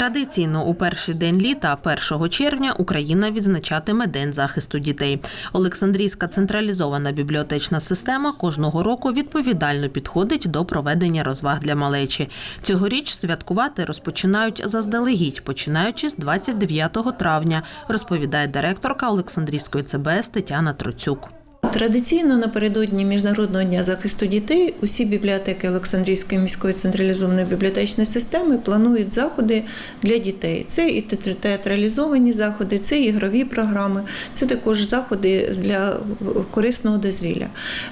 Традиційно у перший день літа, 1 червня, Україна відзначатиме День захисту дітей. Олександрійська централізована бібліотечна система кожного року відповідально підходить до проведення розваг для малечі. Цьогоріч святкувати розпочинають заздалегідь, починаючи з 29 травня, розповідає директорка Олександрійської ЦБС Тетяна Троцюк. Традиційно напередодні Міжнародного дня захисту дітей усі бібліотеки Олександрійської міської централізованої бібліотечної системи планують заходи для дітей. Це і театралізовані заходи, це ігрові програми, це також заходи для корисного дозвілля.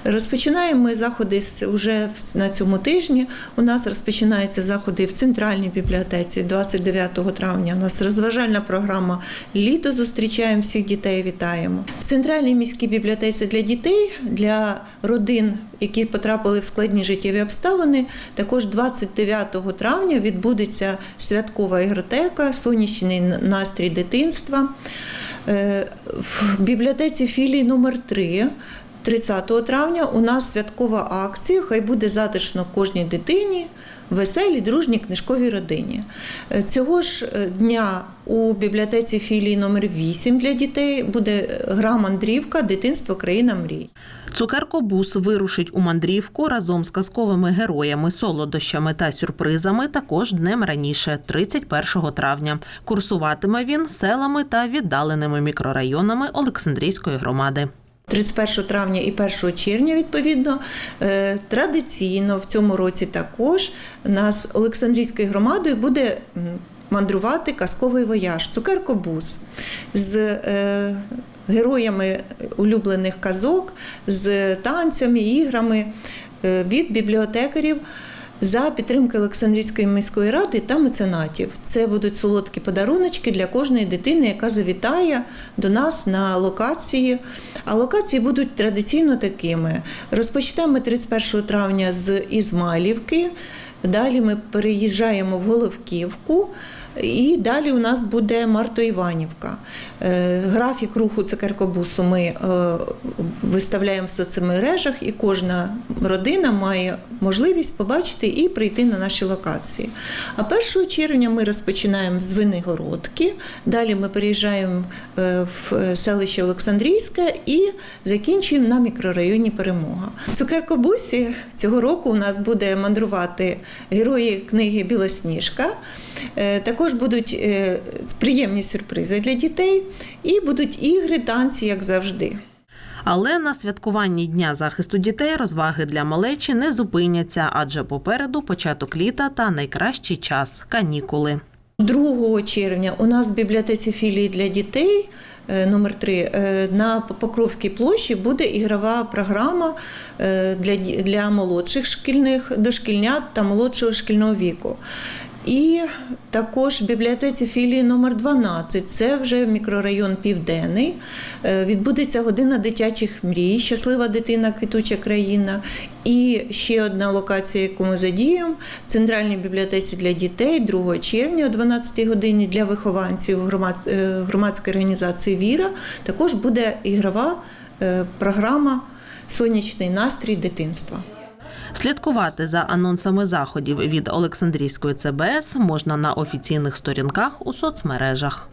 Розпочинаємо ми заходи з- уже в- на цьому тижні. У нас розпочинаються заходи в центральній бібліотеці 29 травня. У нас розважальна програма Літо зустрічаємо всіх дітей, вітаємо. В центральній міській бібліотеці для дітей, для родин, які потрапили в складні життєві обставини. Також 29 травня відбудеться святкова ігротека, сонячний настрій дитинства. Е, В бібліотеці філії номер 3 30 травня у нас святкова акція. Хай буде затишно кожній дитині. Веселій, дружній книжковій родині. Е, Цього ж е, дня у бібліотеці філії номер 8 для дітей буде гра мандрівка Дитинство країна мрій. Цукеркобус вирушить у мандрівку разом з казковими героями, солодощами та сюрпризами також днем раніше, 31 травня. Курсуватиме він селами та віддаленими мікрорайонами Олександрійської громади. 31 травня і 1 червня, відповідно, Е, традиційно в цьому році також нас Олександрійською громадою буде мандрувати казковий вояж Цукеркобус з е, героями улюблених казок, з танцями, іграми е, від бібліотекарів. За підтримки Олександрійської міської ради та меценатів. Це будуть солодкі подаруночки для кожної дитини, яка завітає до нас на локації. А локації будуть традиційно такими. Розпочнемо ми 31 травня з Ізмайлівки. Далі ми переїжджаємо в Головківку, і далі у нас буде Марто-Іванівка. Е, Графік руху цукеркобусу ми е, виставляємо в соцмережах, і кожна родина має можливість побачити і прийти на наші локації. А 1 червня ми розпочинаємо з Винигородки, далі ми переїжджаємо е, в селище Олександрійське і закінчуємо на мікрорайоні Перемога. Цукеркобусі цього року у нас буде мандрувати герої книги Білосніжка. Е, Також будуть е, приємні сюрпризи для дітей і будуть ігри, танці, як завжди. Але на святкуванні Дня захисту дітей розваги для малечі не зупиняться, адже попереду початок літа та найкращий час канікули. 2 червня у нас в бібліотеці філії для дітей е, номер 3 на Покровській площі буде ігрова програма е, для, для молодших шкільних дошкільнят та молодшого шкільного віку. І також в бібліотеці філії номер 12 це вже мікрорайон Південний. Е, Відбудеться година дитячих мрій, щаслива дитина, квітуча країна. І ще одна локація, яку ми задіємо в центральній бібліотеці для дітей 2 червня о 12 годині для вихованців е, громадської організації Віра. Також буде ігрова е, програма Сонячний настрій дитинства. Слідкувати за анонсами заходів від Олександрійської ЦБС можна на офіційних сторінках у соцмережах.